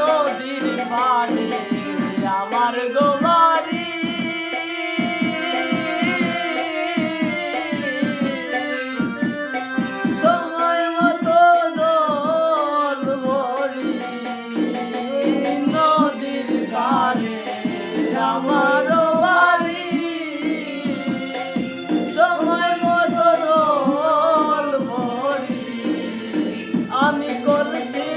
নদীর পারে আমার গোবারি। সময় মতো আমার সময় মতো আমি কলসি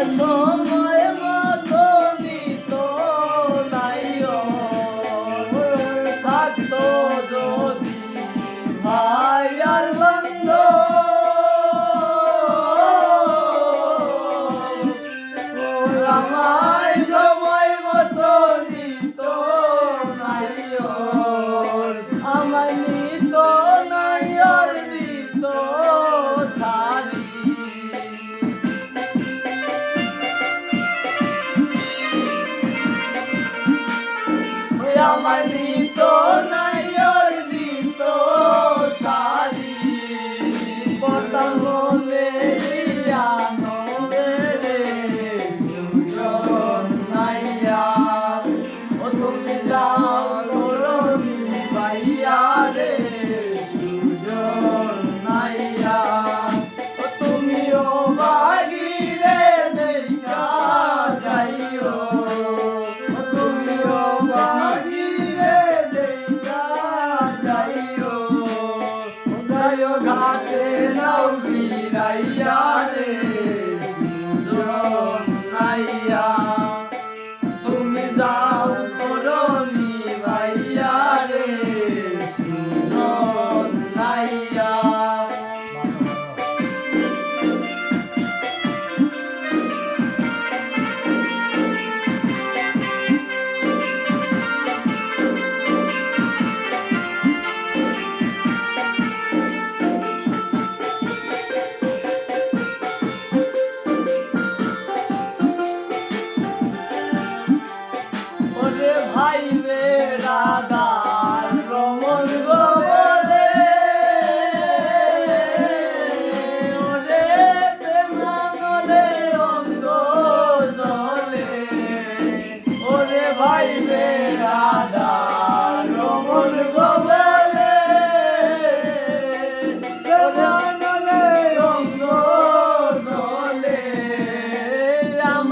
আমার ঘাটে নৌ বিরাইয়া রে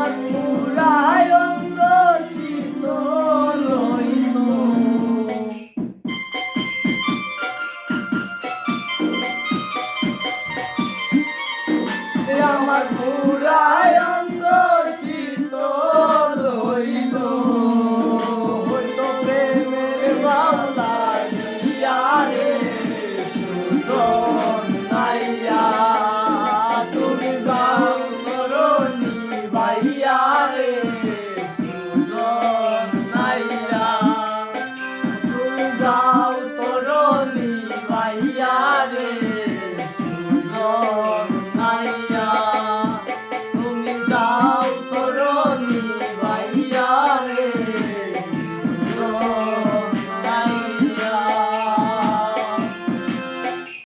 আমার